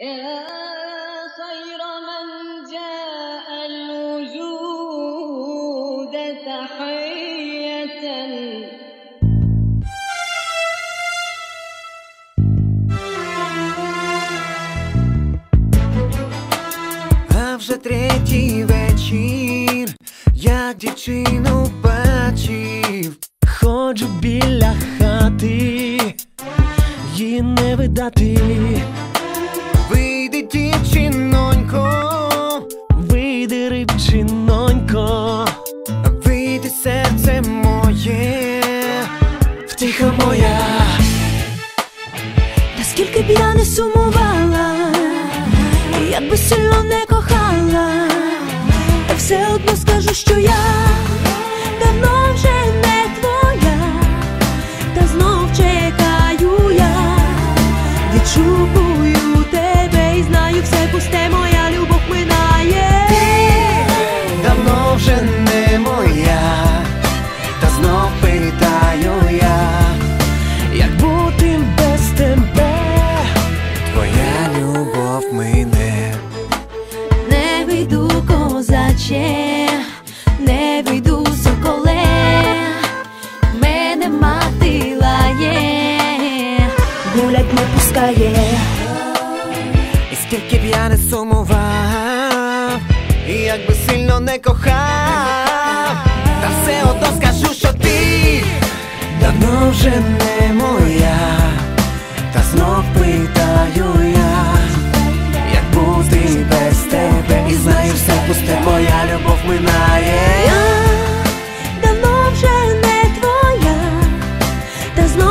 يا خير من جاء الوجود تحية А вже третій вечір, як дівчину бачив, ходжу біля хати, її не видати. Наскільки б я не сумувала, як би сильно не кохала, все одно скажу, що я пускає. І скільки б я не сумував, і як би сильно не кохав, та все одно скажу, що ти давно вже не моя, та знов питаю я, як бути без тебе, і знаю, все пусте, твоя любов минає. Я давно вже не твоя, та знов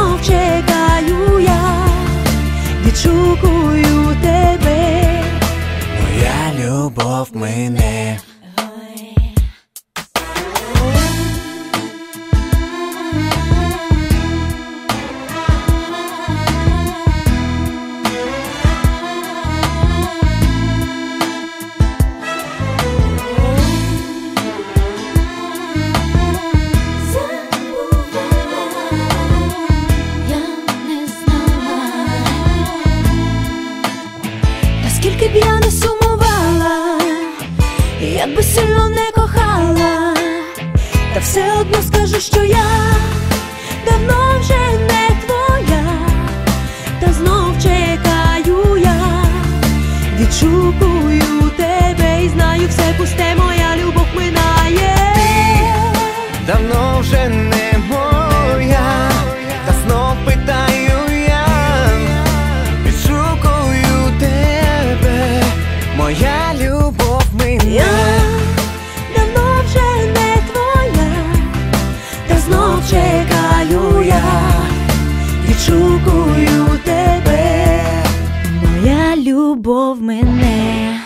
відшукую тебе. Моя любов мине. Наскільки б я не сумувала, як би сильно не кохала, та все одно скажу, що я чекаю я, відшукую тебе, моя любов мене.